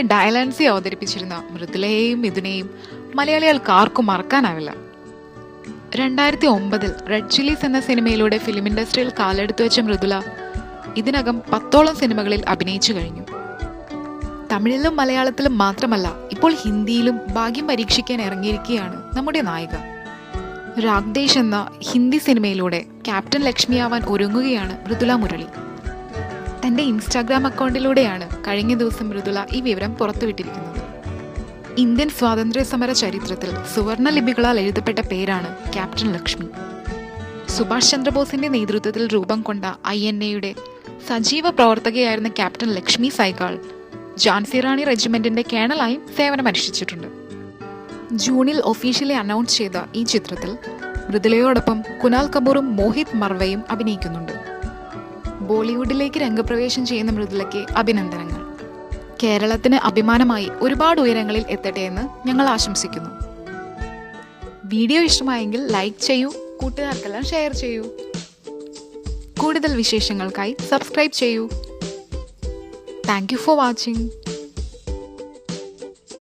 ഡയലൻസി അവതരിപ്പിച്ചിരുന്ന മൃദുലയെയും മിഥുനെയും മലയാളികൾക്ക് ആർക്കും മറക്കാനാവില്ല. രണ്ടായിരത്തി ഒമ്പതിൽ റെഡ് ചില്ലീസ് എന്ന സിനിമയിലൂടെ ഫിലിം ഇൻഡസ്ട്രിയിൽ കാലെടുത്തു വെച്ച മൃദുല ഇതിനകം പത്തോളം സിനിമകളിൽ അഭിനയിച്ചു കഴിഞ്ഞു. തമിഴിലും മലയാളത്തിലും മാത്രമല്ല ഇപ്പോൾ ഹിന്ദിയിലും ഭാഗ്യം പരീക്ഷിക്കാൻ ഇറങ്ങിയിരിക്കുകയാണ് നമ്മുടെ നായിക. രാഗ്ദേശ് എന്ന ഹിന്ദി സിനിമയിലൂടെ ക്യാപ്റ്റൻ ലക്ഷ്മിയാവാൻ ഒരുങ്ങുകയാണ് മൃദുല മുരളി. തന്റെ ഇൻസ്റ്റാഗ്രാം അക്കൗണ്ടിലൂടെയാണ് കഴിഞ്ഞ ദിവസം മൃദുല ഈ വിവരം പുറത്തുവിട്ടിരിക്കുന്നത്. ഇന്ത്യൻ സ്വാതന്ത്ര്യ സമര ചരിത്രത്തിൽ സുവർണ ലിപികളാൽ എഴുതപ്പെട്ട പേരാണ് ക്യാപ്റ്റൻ ലക്ഷ്മി. സുഭാഷ് ചന്ദ്രബോസിന്റെ നേതൃത്വത്തിൽ രൂപം കൊണ്ട ഐ എൻ എയുടെ സജീവ പ്രവർത്തകയായിരുന്ന ക്യാപ്റ്റൻ ലക്ഷ്മി സൈഗാൾ ജാൻസി റാണി റെജിമെന്റിന്റെ കേണലായും സേവനമനുഷ്ഠിച്ചിട്ടുണ്ട്. ജൂണിൽ ഒഫീഷ്യലി അനൗൺസ് ചെയ്ത ഈ ചിത്രത്തിൽ മൃദുലയോടൊപ്പം കുനാൽ കപൂറും മോഹിത് മർവയും അഭിനയിക്കുന്നുണ്ട്. ബോളിവുഡിലേക്ക് രംഗപ്രവേശം ചെയ്യുന്ന മൃദുലയ്ക്ക് അഭിനന്ദനങ്ങൾ. കേരളത്തിന് അഭിമാനമായി ഒരുപാട് ഉയരങ്ങളിൽ എത്തട്ടെ എന്ന് ഞങ്ങൾ ആശംസിക്കുന്നു. വീഡിയോ ഇഷ്ടമായെങ്കിൽ ലൈക്ക് ചെയ്യൂ കൂട്ടുകാർക്കെല്ലാം ഷെയർ ചെയ്യൂ. കൂടുതൽ വിശേഷങ്ങൾക്കായി സബ്സ്ക്രൈബ് ചെയ്യൂ. Thank you for watching.